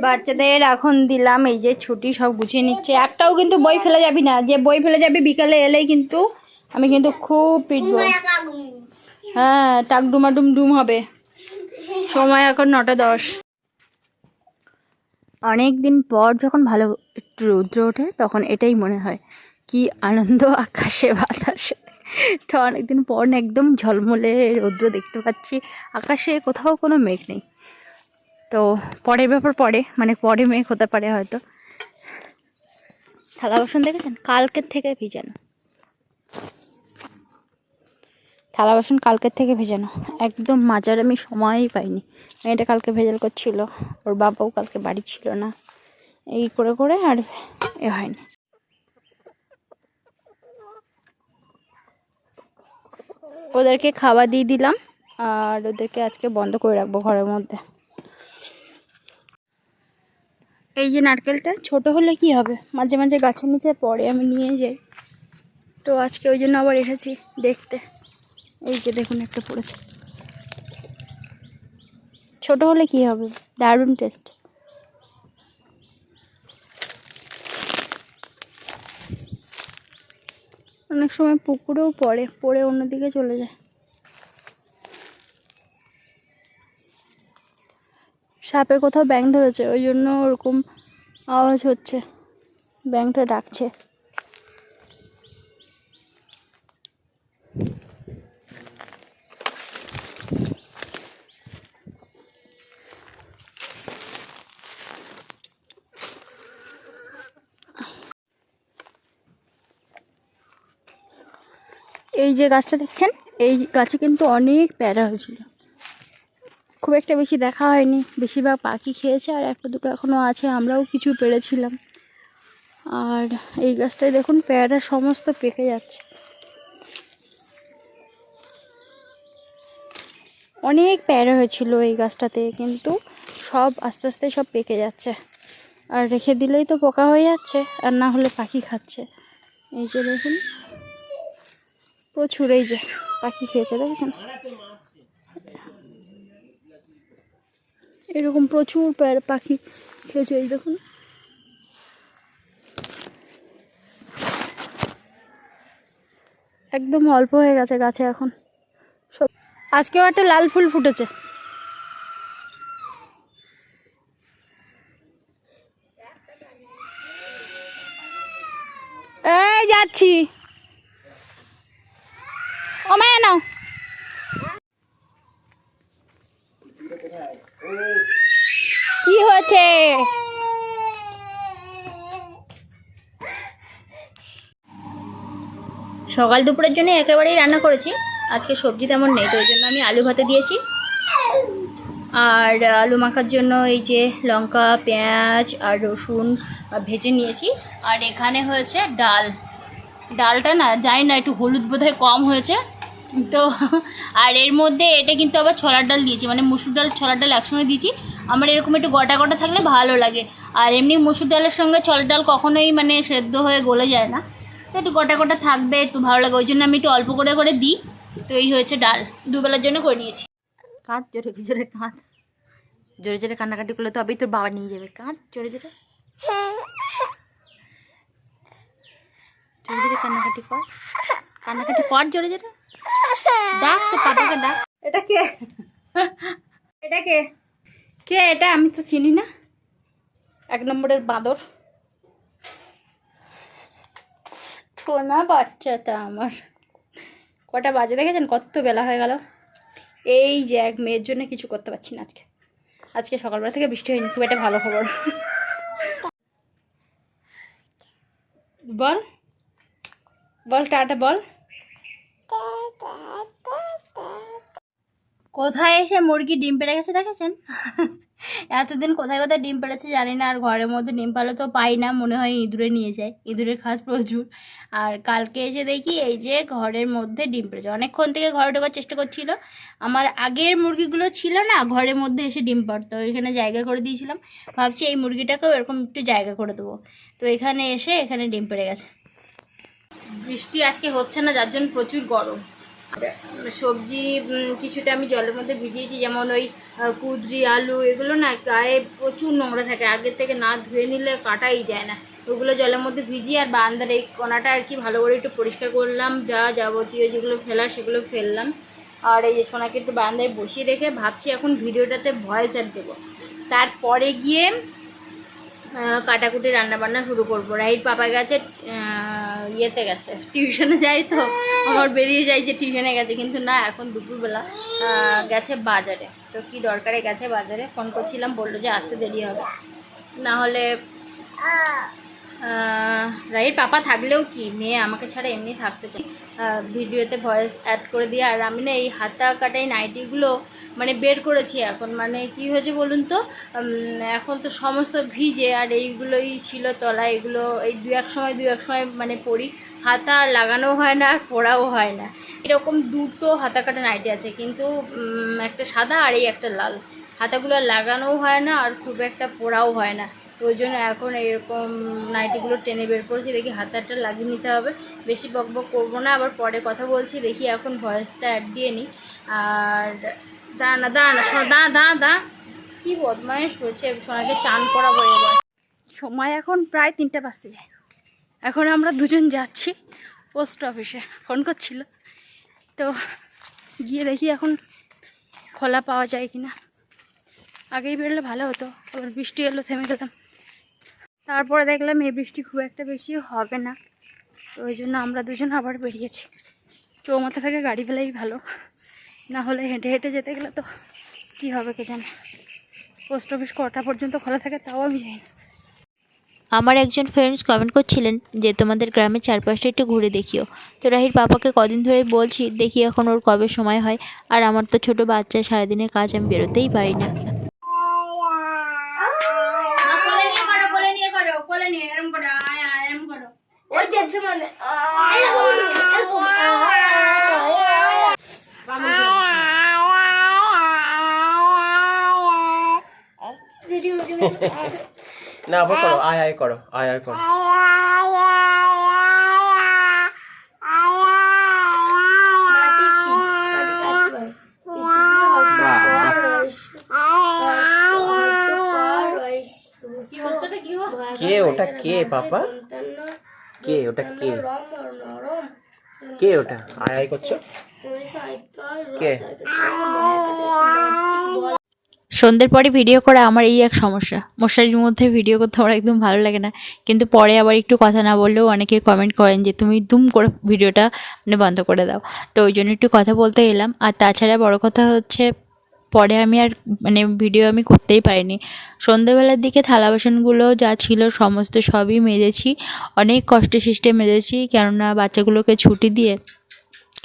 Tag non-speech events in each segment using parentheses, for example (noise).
বাচ্চাদের এখন দিলাম, এই যে ছুটি, সব গুছিয়ে নিচ্ছে। একটাও কিন্তু বই ফেলে যাবি না। যে বই ফেলে যাবি বিকালে এলেই কিন্তু আমি কিন্তু খুব পিটবো হ্যাঁ টাক ডুমাডুম ডুম হবে। সময় এখন নটা দশ। অনেক দিন পর যখন ভালো একটু রৌদ্র ওঠে, তখন এটাই মনে হয়। কি আনন্দ আকাশে, বাতাসে। তো অনেকদিন পর একদম ঝলমলে রৌদ্র দেখতে পাচ্ছি। আকাশে কোথাও কোনো মেঘ নেই। তো পরের ব্যাপার পরে মানে পরে মেঘ হতে পারে হয়তো। থালা বাসন দেখেছেন? কালকের থেকে ভিজানো। থালা বাসন কালকের থেকে ভেজানো। একদম মাজার আমি সময়ই পাইনি। মেয়েটা কালকে ভেজাল করছিল। ওর বাবাও কালকে বাড়ি ছিল না। এই করে করে আর এ হয়নি। ওদেরকে খাওয়া দিয়ে দিলাম। আর ওদেরকে আজকে বন্ধ করে রাখব ঘরের মধ্যে। এই যে নারকেলটা, ছোট হলে কি হবে? মাঝে মাঝে গাছের নিচে পড়ে, আমি নিয়ে যাই। তো আজকে ওই জন্য আবার এসেছি দেখতে। এই যে দেখুন, একটা পড়েছে। ছোট হলে কি হবে? দারুণ টেস্ট অনেক সময় পুকুরেও পড়ে পড়ে অন্যদিকে চলে যায়। সাপে কোথাও ব্যাং ধরেছে, ওই জন্য ওরকম আওয়াজ হচ্ছে। ব্যাংটা ডাকছে। এই যে গাছটা দেখছেন, এই গাছে কিন্তু অনেক প্যারা হয়েছিল। খুব একটা বেশি দেখা হয়নি। বেশিরভাগ পাখি খেয়েছে আর একটা দুটো এখনও আছে, আমরাও কিছু পেরেছিলাম। আর এই গাছটায় দেখুন পেয়ারা সমস্ত পেকে যাচ্ছে। অনেক প্যারা হয়েছিল এই গাছটাতে, কিন্তু সব আস্তে আস্তে সব পেকে যাচ্ছে। আর রেখে দিলেই তো পোকা হয়ে যাচ্ছে, আর না হলে পাখি খাচ্ছে। এই যে দেখুন, প্রচুর এই যে পাখি খেয়েছে, দেখেছেন? এরকম প্রচুর পাখি খেয়েছে এই দেখুন। একদম অল্প হয়ে গেছে গাছে এখন। সব আজকেও একটা লাল ফুল ফুটেছে। এই যাচ্ছি। ও মায়া নাও কি হয়েছে সকাল দুপুরের জন্য একেবারেই রান্না করেছি। আজকে সবজি তেমন নেই, তো ওই জন্য আমি আলু ভাতে দিয়েছি। আর আলু মাখার জন্য এই যে লঙ্কা, পেঁয়াজ আর রসুন ভেজে নিয়েছি। আর এখানে হয়েছে ডাল। ডালটা না, জানি না একটু হলুদ বোধহয় কম হয়েছে। তো, আর এর মধ্যে এটা কিন্তু আবার ছলার ডাল দিয়েছি মানে মুসুর ডাল ছলার ডাল একসঙ্গে দিয়েছি। আমার এরকম একটু গোটা গোটা থাকলে ভালো লাগে। আর এমনি মুসুর ডালের সঙ্গে ছলার ডাল কখনোই মানে সেদ্ধ হয়ে গলে যায় না। তো একটু গোটা গোটা থাকবে একটু ভালো লাগে। ওই জন্য আমি একটু অল্প করে করে দিই। তো এই হয়েছে ডাল। দুবেলার জন্য করে নিয়েছি। কাঁদ জোরে জোরে কাঁদ। জোরে জোরে কান্নাকাটি করলে তো তবেই তোর বাবা নিয়ে যাবে। কাঁদ জোরে জোরে। জোরে জোরে কান্নাকাটি কর। কান্নাকাটি কর জোরে জোরে। ডাক তো পাপাকে ডাক। এটা কে? (laughs) এটা কে? কে এটা? আমি তো চিনি না। এক নম্বরের বাঁদর। সোনা বাচ্চাটা আমার। কটা বাজে দেখেছেন? কত বেলা হয়ে গেল। এই যে এক মেয়ের জন্য কিছু করতে পারছি না আজকে। আজকে সকালবেলা থেকে বৃষ্টি হয়নি, খুব একটা ভালো খবর। বল। বল টাটা, বল। কোথায় এসে মুরগি ডিম পেড়ে গেছে দেখেছেন? এতদিন কোথায় কোথায় ডিম পেড়েছে জানি না, আর ঘরের মধ্যে ডিম পালে তো পাই না, মনে হয় ইঁদুরে নিয়ে যায়। ইঁদুরের খাস প্রচুর। আর কালকে এসে দেখি এই যে ঘরের মধ্যে ডিম পেড়েছে। অনেকক্ষণ থেকে ঘরে ঢোকার চেষ্টা করছিল। আমার আগের মুরগিগুলো ছিল না, ঘরের মধ্যে এসে ডিম পাড়তো। এখানে জায়গা করে দিয়েছিলাম। ভাবছি এই মুরগিটাকেও এরকম একটু জায়গা করে দেবো। তো এখানে এসে এখানে ডিম পেড়ে গেছে। বৃষ্টি আজকে হচ্ছে না, যার জন্য প্রচুর গরম। সবজি কিছুটা আমি জলের মধ্যে ভিজিয়েছি, যেমন ওই কুঁদরি, আলু, এগুলো না গায়ে প্রচুর নোংরা থাকে। আগের থেকে না ধুয়ে নিলে কাটাই যায় না। ওগুলো জলের মধ্যে ভিজিয়ে আর বারান্দার এই কোনাটা আর কি ভালো করে একটু পরিষ্কার করলাম। যা যাবতীয় যেগুলো ফেলার সেগুলো ফেললাম। আর এই যে সোনাকে একটু বারান্দায় বসিয়ে রেখে ভাবছি এখন ভিডিওটাতে ভয়েস অ্যাড দেবো। তারপরে গিয়ে কাটাকুটি রান্না বান্না শুরু করব। রাইট পাপা গেছে ইয়েতে গেছে টিউশনে যাই তো। আমার বেরিয়ে যাই যে টিউশনে গেছে, কিন্তু না, এখন দুপুরবেলা গেছে বাজারে। তো কি দরকারে গেছে বাজারে? ফোন করছিলাম, বলল যে আসতে দেরি হবে। না হলে রাইট পাপা থাকলেও কি? মেয়ে আমাকে ছাড়া এমনি থাকতে চাই ভিডিওতে ভয়েস অ্যাড করে দিয়ে, আর আমি না এই হাতা কাটাই নাইটিগুলো মানে বের করেছি এখন। মানে কি হয়েছে বলুন তো এখন তো সমস্ত ভিজে আর এইগুলোই ছিল তলা এগুলো এই দু এক সময়, দু এক সময় মানে পড়ি। হাতা আর লাগানো হয় না, আর পরাও হয় না। এরকম দুটো হাতা কাটা নাইটি আছে, কিন্তু একটা সাদা আর এই একটা লাল। হাতাগুলো লাগানোও হয় না, আর খুব একটা পরাও হয় না। ওই জন্য এখন এরকম নাইটিগুলো টেনে বের করেছি, দেখি হাতাটা লাগিয়ে নিতে হবে। বেশি বক বক করব না, আবার পরে কথা বলছি, দেখি এখন ভয়েসটা অ্যাড দিয়ে নিই। আর দাঁড়া দাঁড়া দাঁড়া দাঁড়া দাঁড়া। কী বদমাইশ হয়েছে? সোনাকে চান করাবো এবার। সময় এখন প্রায় তিনটে বাজতে যায়। এখন আমরা দুজন যাচ্ছি পোস্ট অফিসে। ফোন করছিল। তো গিয়ে দেখি এখন খোলা পাওয়া যায় কি না আগেই বেরোলে ভালো হতো আবার বৃষ্টি এলো থেমে গেলাম। তারপরে দেখলাম এই বৃষ্টি খুব একটা বেশি হবে না। তো ওই জন্য আমরা দুজন আবার বেরিয়েছি। চৌমাথা থেকে গাড়ি পেলেই ভালো। না হলে হেঁটে হেঁটে যেতে গেলে তো কী হবে কে জানে পোস্ট অফিস কটা পর্যন্ত খোলা থাকে তাও আমি জানি না আমার একজন ফ্রেন্ডস কমেন্ট করছিলেন যে তোমাদের গ্রামের চারপাশটা একটু ঘুরে দেখিও তো রাহির পাপাকে কদিন ধরে বলছি দেখি এখন ওর কবে সময় হয় আর আমার তো ছোট বাচ্চা সারাদিনের কাজ আমি বেরোতেই পারি না নিয়ে করো কোলে নিয়ে করো কোলে নিয়ে এরম করো আয় আয় এরম করো না আবার করো আয় আয় করো আয় আয় করো কি ওটা কে পাপা কে ওটা কে কে ওটা আয় আয় করছ কে সন্ধ্যের পরে ভিডিও করা আমার এই এক সমস্যা। মশারির মধ্যে ভিডিও করতে আমার একদম ভালো লাগে না। কিন্তু পরে আবার একটু কথা না বললেও অনেকে কমেন্ট করেন যে, তুমি দুম করে ভিডিওটা মানে বন্ধ করে দাও। তো ওই জন্য একটু কথা বলতে এলাম। আর তাছাড়া বড় কথা হচ্ছে, পরে আমি আর মানে ভিডিও আমি করতেই পারিনি। সন্ধ্যেবেলার দিকে থালা বাসনগুলো যা ছিল সমস্ত সবই মেজেছি। অনেক কষ্টে সৃষ্টে মেজেছি। কেননা বাচ্চাগুলোকে ছুটি দিয়ে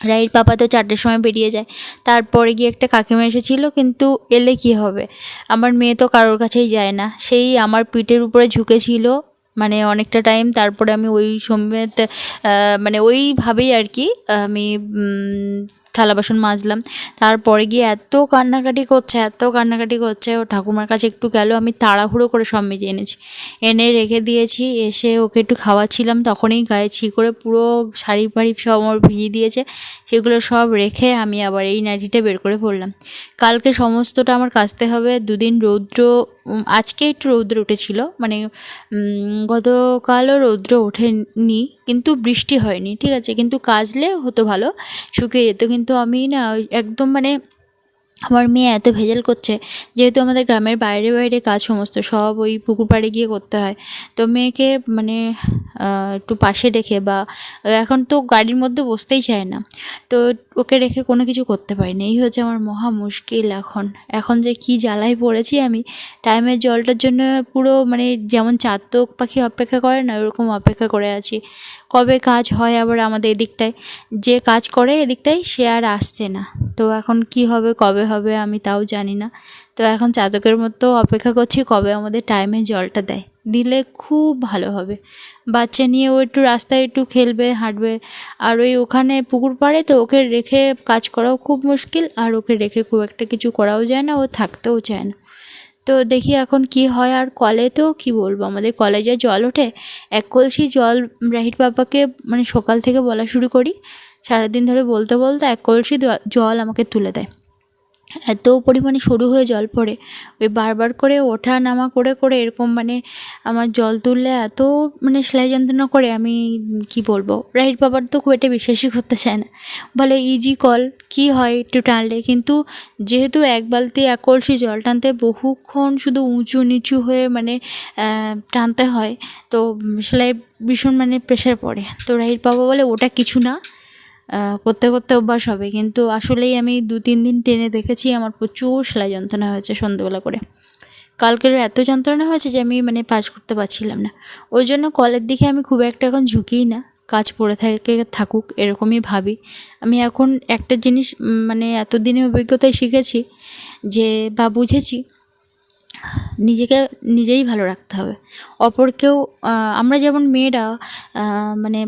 রাইট পাপা তো চারটের সময় বেরিয়ে যায়। তারপরে গিয়ে একটা কাকিমা এসেছিল, কিন্তু এলে কি হবে? আমার মেয়ে তো কারোর কাছেই যায় না। সেই আমার পিঠের উপরে ঝুঁকেছিল মানে অনেকটা টাইম তারপরে আমি ওই সমেত মানে ওইভাবেই আর কি, আমি থালা বাসন মাজলাম। তারপরে গিয়ে এত কান্নাকাটি করছে, এত কান্নাকাটি করছে, ও ঠাকুমার কাছে একটু গেল, আমি তাড়াহুড়ো করে সব মেজে এনেছি। এনে রেখে দিয়েছি, এসে ওকে একটু খাওয়াচ্ছিলাম, তখনই গায়ে ছি করে পুরো শাড়ি ফাড়ি সব আমার ভিজিয়ে দিয়েছে, সেগুলো সব রেখে আমি আবার এই নাইটিটা বের করে পড়লাম। কালকে সমস্তটা আমার কাচতে হবে, দুদিন রৌদ্র আজকে একটু রৌদ্র উঠেছিল মানে গতকালও রৌদ্র ওঠেনি, কিন্তু বৃষ্টি হয়নি, ঠিক আছে, কিন্তু কাচলে হতো ভালো, শুকিয়ে যেত, কিন্তু আমি না একদম মানে আমার মেয়ে এত ভেজাল করছে, যেহেতু আমাদের গ্রামের বাইরে বাইরে কাজ সমস্ত সব ওই পুকুর পাড়ে গিয়ে করতে হয়। তো মেয়েকে মানে একটু পাশে রেখে বা, এখন তো গাড়ির মধ্যে বসতেই চায় না। তো ওকে রেখে কোনো কিছু করতে পারি না এই হচ্ছে আমার মহা মুশকিল এখন। এখন যে কি জ্বালায় পড়েছি আমি, টাইমের জলটার জন্য পুরো মানে যেমন চাতক পাখি অপেক্ষা করে না, ওরকম অপেক্ষা করে আছি। কবে কাজ হয় আবার আমাদের এদিকটায়, যে কাজ করে এদিকটায় সে আর আসছে না। তো এখন কি হবে, কবে হবে আমি তাও জানি না। তো এখন চাতকের মতো অপেক্ষা করছি কবে আমাদের টাইমে জলটা দেয়। দিলে খুব ভালো হবে। বাচ্চা নিয়ে ও একটু রাস্তায় একটু খেলবে, হাঁটবে। আর ওই ওখানে পুকুর পাড়ে তো ওকে রেখে কাজ করাও খুব মুশকিল, আর ওকে রেখে খুব একটা কিছু করাও যায় না, ও থাকতেও চায় না। তো দেখি এখন কি হয় আর কলে তো কি বলব? আমাদের কলে জল ওঠে। এক কলসি জল রাহির বাবাকে মানে সকাল থেকে বলা শুরু করি। সারাদিন ধরে বলতে বলতে এক কলসি জল আমাকে তুলে দেয়। এত পরিমাণে সরু হয়ে জল পড়ে, ওই বারবার করে ওঠা নামা করে করে এরকম মানে আমার জল তুললে এত মানে সেলাই যন্ত্রণা করে আমি কি বলব? রাইট বাবার তো খুব একটা বিশ্বাসই করতে চায় না। বলে, ইজি কল, কি হয় একটু টানলে? কিন্তু যেহেতু এক বালতি, এক কলসি জল টানতে বহুক্ষণ শুধু উঁচু নিচু হয়ে মানে টানতে হয়, তো সেলাই ভীষণ মানে প্রেশার পড়ে। তো রাইট বাবা বলে, ওটা কিছু না করতে করতে অভ্যাস হবে। কিন্তু আসলেই আমি দু তিন দিন টেনে দেখেছি, আমার প্রচুর সেলাই যন্ত্রণা হয়েছে সন্ধ্যেবেলা করে। কালকের এত যন্ত্রণা হয়েছে যে আমি মানে পাস করতে পারছিলাম না। ওই জন্য কলের দিকে আমি খুব একটা এখন ঝুঁকিই না। কাজ পড়ে থাকে, থাকুক, এরকমই ভাবি। আমি এখন একটা জিনিস মানে এতদিনে অভিজ্ঞতায় শিখেছি যে বা বুঝেছি নিজেকে, নিজেই ভালো রাখতে হবে। অপরকেও আমরা যেমন মেয়েরা মানে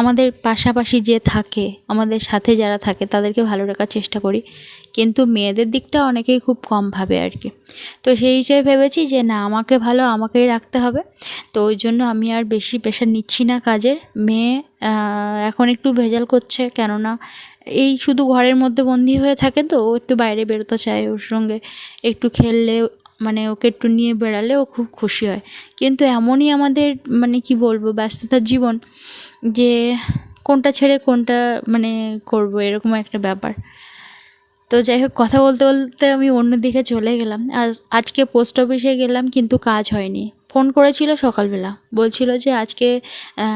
আমাদের পাশাপাশি যে থাকে, আমাদের সাথে যারা থাকে, তাদেরকে ভালো রাখার চেষ্টা করি। কিন্তু মেয়েদের দিকটা অনেকেই খুব কম ভাবে আর কি। তো সেই হিসেবে ভেবেছি যে, না, আমাকে ভালো, আমাকেই রাখতে হবে। তো ওই জন্য আমি আর বেশি প্রেশার নিচ্ছি না কাজের। মেয়ে এখন একটু ভেজাল করছে, কেননা এই শুধু ঘরের মধ্যে বন্দি হয়ে থাকে তো, ও একটু বাইরে বেরোতে চায় ওর সঙ্গে। একটু খেললে মানে ওকে একটু নিয়ে বেড়ালে ও খুব খুশি হয়। কিন্তু এমনই আমাদের মানে কি বলব, ব্যস্ততার জীবন যে কোনটা ছেড়ে কোনটা মানে করব, এরকম একটা ব্যাপার। তো যাই হোক, কথা বলতে বলতে আমি অন্যদিকে চলে গেলাম। আজ, আজকে পোস্ট অফিসে গেলাম কিন্তু কাজ হয়নি। ফোন করেছিল সকালবেলা। বলছিল যে আজকে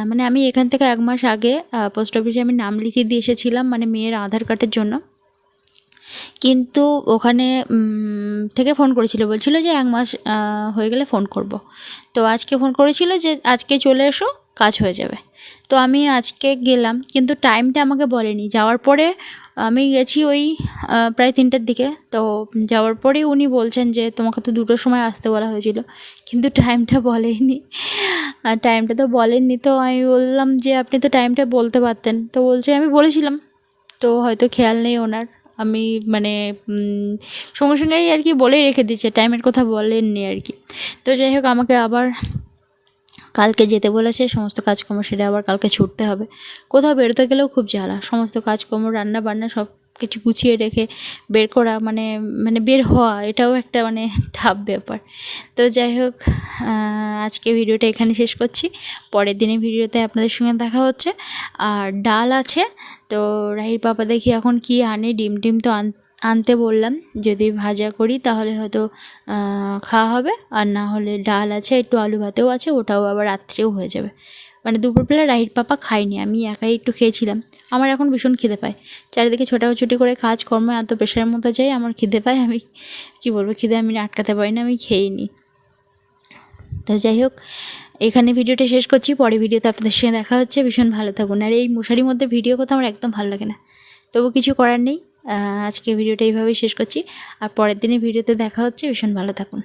মানে আমি এখান থেকে এক মাস আগে পোস্ট অফিসে আমি নাম লিখিয়ে দিয়ে এসেছিলাম মানে মেয়ের আধার কার্ডের জন্য। কিন্তু ওখানে থেকে ফোন করেছিল, বলছিল যে এক মাস হয়ে গেলে ফোন করব। তো আজকে ফোন করেছিল যে আজকে চলে এসো, কাজ হয়ে যাবে। তো আমি আজকে গেলাম, কিন্তু টাইমটা আমাকে বলেনি। যাওয়ার পরে আমি গেছি ওই প্রায় তিনটের দিকে। তো যাওয়ার পরেই উনি বলছেন যে তোমাকে তো দুটোর সময় আসতে বলা হয়েছিল, কিন্তু টাইমটা বলেনি। আর টাইমটা তো বলেননি, তো আমি বললাম যে আপনি তো টাইমটা বলতে পারতেন। তো বলছে আমি বলেছিলাম, তো হয়তো খেয়াল নেই ওনার। আমি মানে সঙ্গে সঙ্গেই আর কি বলেই রেখে দিচ্ছে টাইমের কথা বলেননি আর কি। তো যাই হোক, আমাকে আবার কালকে যেতে বলেছে, সমস্ত কাজকর্ম সেটা আবার কালকে ছুটতে হবে। কোথাও বেরোতে গেলেও খুব জ্বালা, সমস্ত কাজকর্ম রান্না বান্না সব কিছু গুছিয়ে রেখে বের করা মানে মানে বের হওয়া, এটাও একটা মানে টাফ ব্যাপার। তো যাই হোক আজকে ভিডিওটা এখানে শেষ করছি। পরের দিনে ভিডিওতে আপনাদের সঙ্গে দেখা হচ্ছে। আর ডাল আছে, তো রাহির পাপা দেখি এখন কি আনে, ডিম টিম তো আন, আনতে বললাম। যদি ভাজা করি তাহলে হয়তো খাওয়া হবে। আর না হলে ডাল আছে, একটু আলু ভাতেও আছে, ওটাও আবার রাত্রেও হয়ে যাবে। মানে দুপুরবেলা রাহির পাপা খাইনি আমি একাই একটু খেয়েছিলাম। আমার এখন ভীষণ খিদে পায়। চারিদিকে ছোটাছুটি করে কাজ, কর্ম, এত প্রেশারের মধ্যে যাই আমার খিদে পায়, আমি কি বলব, খিদে আমি আটকাতে পারি না, আমি খেয়েই নিই তো যাই হোক, এখানে ভিডিওটা শেষ করছি পরে ভিডিওতে আপনাদের সঙ্গে দেখা হচ্ছে, ভীষণ ভালো থাকুন। আর এই মশারির মধ্যে ভিডিও করতে আমার একদম ভালো লাগে না। তবু কিছু করার নেই আজকে ভিডিওটা এইভাবেই শেষ করছি। আর পরের দিনে ভিডিওতে দেখা হচ্ছে, ভীষণ ভালো থাকুন।